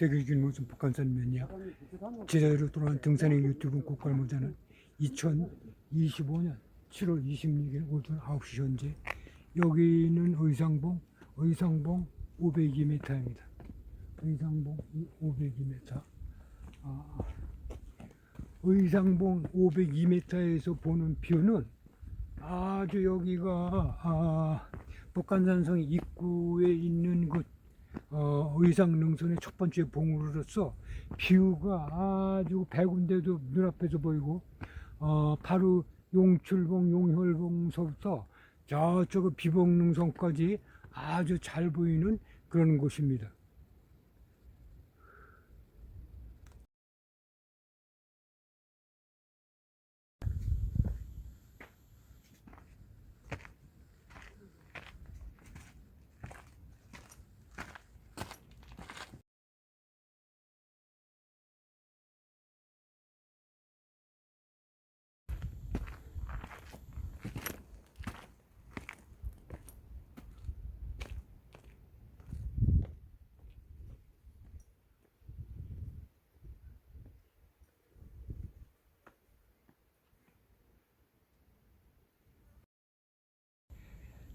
세계적인 무슨 북한산 면이야. 제대로 돌아온 등산의 유튜브 국갈모자는 2025년 7월 26일 오전 9시 현재 여기는 의상봉, 의상봉 502m입니다. 의상봉 502m. 아, 의상봉 502m에서 보는 뷰는 아주 여기가 아, 북한산성 입구에 있는 그 어, 의상능선의 첫 번째 봉우로서 뷰가 아주 백운데도 눈앞에서 보이고 어, 바로 용출봉, 용혈봉서부터 저쪽 비봉능선까지 아주 잘 보이는 그런 곳입니다.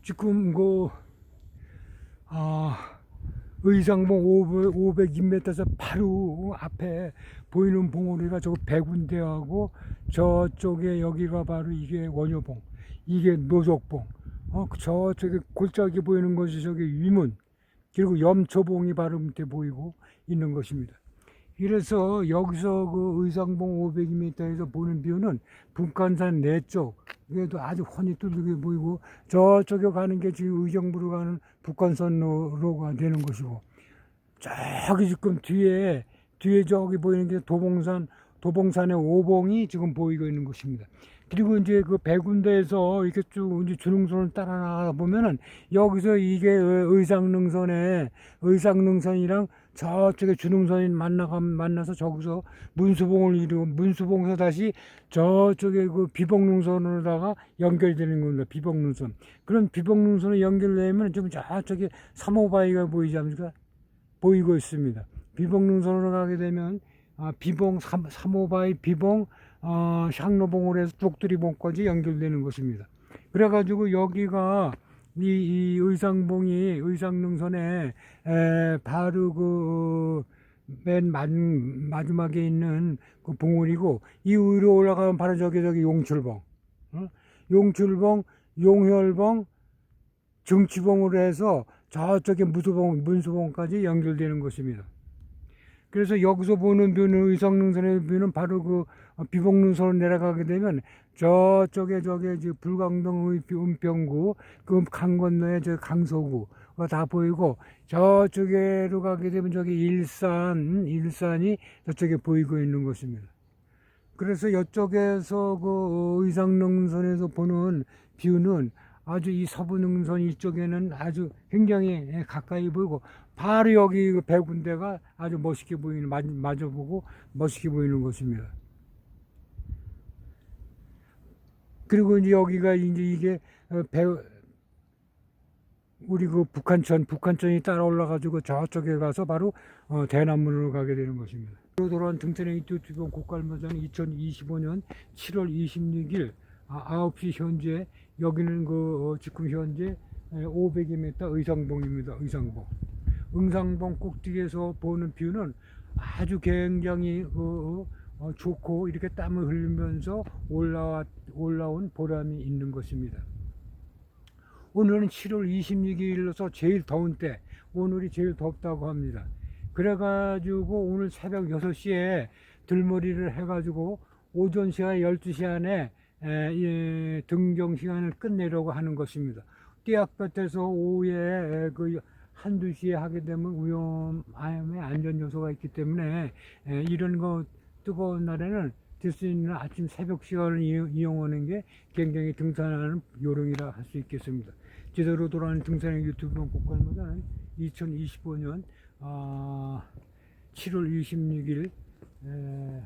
지금 그 아, 의상봉 500, 200m에서 바로 앞에 보이는 봉우리가 저거 백운대하고 저쪽에 여기가 바로 이게 원효봉 이게 노족봉 어, 저쪽에 골짜기 보이는 것이 저기 위문 그리고 염초봉이 바로 밑에 보이고 있는 것입니다. 그래서 여기서 그 의상봉 500m에서 보는 뷰는 북한산 내쪽 그래도 아주 훤히 뚫리게 보이고 저쪽에 가는 게 지금 의정부로 가는 북한선로가 되는 것이고 저기 지금 뒤에 뒤에 저기 보이는 게 도봉산 도봉산의 오봉이 지금 보이고 있는 것입니다. 그리고 이제 그 백운대에서 이렇게 쭉 이제 주능선을 따라 나가 보면은 여기서 이게 의- 의상능선에 의상능선이랑 저쪽에 주능선이 만나가 만나서 저기서 문수봉을 이루고 문수봉에서 다시 저쪽에 그 비봉능선으로다가 연결되는 겁니다. 비봉능선. 그런 비봉능선을 연결되면 좀 저쪽에 삼호바위가 보이지 않습니까? 보이고 있습니다. 비봉능선으로 가게 되면 아, 비봉 삼, 삼호바위 비봉 어, 향로봉으로 해서 뚝두리봉까지 연결되는 것입니다. 그래가지고 여기가 이, 이 의상봉이 의상능선에 에, 바로 그 맨 마지막에 있는 그 봉우리고 이 위로 올라가면 바로 저기 저기 용출봉, 어? 용출봉, 용혈봉, 정치봉으로 해서 저쪽에 무수봉, 문수봉까지 연결되는 것입니다. 그래서 여기서 보는 뷰는 의성능선의 뷰는 바로 그 비봉능선으로 내려가게 되면 저쪽에 저게 이제 불광동 은평구 그 강 건너에 저 강서구가 다 보이고 저쪽에로 가게 되면 저기 일산 일산이 저쪽에 보이고 있는 것입니다. 그래서 이쪽에서 그 의상능선에서 보는 뷰는 아주 이 서부능선 이쪽에는 아주 굉장히 가까이 보이고 바로 여기 그 배군대가 아주 멋있게 보이는 마- 마저 보고 멋있게 보이는 곳입니다. 그리고 이제 여기가 이제 이게 어, 배 우리 그 북한천 북한천이 따라 올라가지고 저쪽에 가서 바로 어, 대남문으로 가게 되는 것입니다. 돌아온 등산의 유튜브 고깔마자는 2025년 7월 26일 아, 9시 현재 여기는 그 어, 지금 현재 500m 의상봉입니다. 의상봉. 응상봉 꼭대기에서 보는 뷰는 아주 굉장히 그, 어, 좋고 이렇게 땀을 흘리면서 올라와, 올라온 보람이 있는 것입니다. 오늘은 7월 26일로서 제일 더운 때, 오늘이 제일 덥다고 합니다. 그래가지고 오늘 새벽 6시에 들머리를 해가지고 오전 시간 12시 안에 에, 예, 등경 시간을 끝내려고 하는 것입니다. 띠약볕에서 오후에 에, 그 한두 시에 하게 되면 위험함의 안전 요소가 있기 때문에 에, 이런 거 뜨거운 날에는 될 수 있는 아침 새벽 시간을 이용- 이용하는 게 굉장히 등산하는 요령이라 할 수 있겠습니다. 제대로 돌아가는 등산의 유튜브 국가마다는 2025년 아, 7월 26일 에,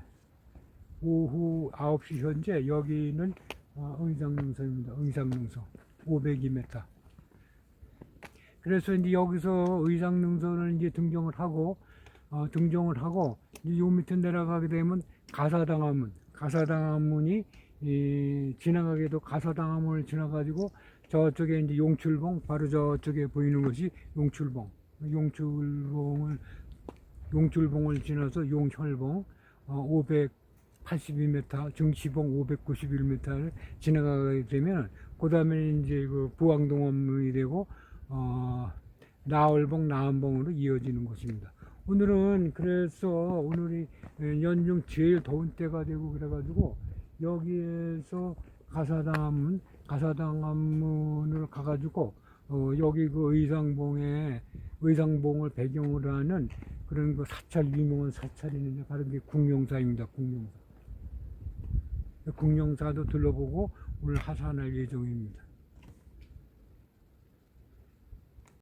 오후 9시 현재 여기는 어, 의상능선입니다. 의상능선 502m. 그래서 이제 여기서 의상 능선을 이제 등경을 하고 어, 등정을 하고 이요 밑에 내려가게 되면 가사당암문, 가사당암문이 이, 지나가게도 가사당암문을 지나가지고 저쪽에 이제 용출봉 바로 저쪽에 보이는 것이 용출봉, 용출봉을 용출봉을 지나서 용혈봉 어, 582m, 정시봉 591m를 지나가게 되면 그 다음에 이제 그 부항동암문이 되고 어, 나월봉, 나암봉으로 이어지는 곳입니다. 오늘은 그래서 오늘이 연중 제일 더운 때가 되고 그래가지고 여기에서 가사당암문, 가사당암문을 가가지고 어, 여기 그 의상봉에 의상봉을 배경으로 하는 그런 그 사찰 유명한 사찰이 있는데 바로 게 궁룡사입니다. 궁룡사. 궁룡사도 둘러보고 오늘 하산할 예정입니다.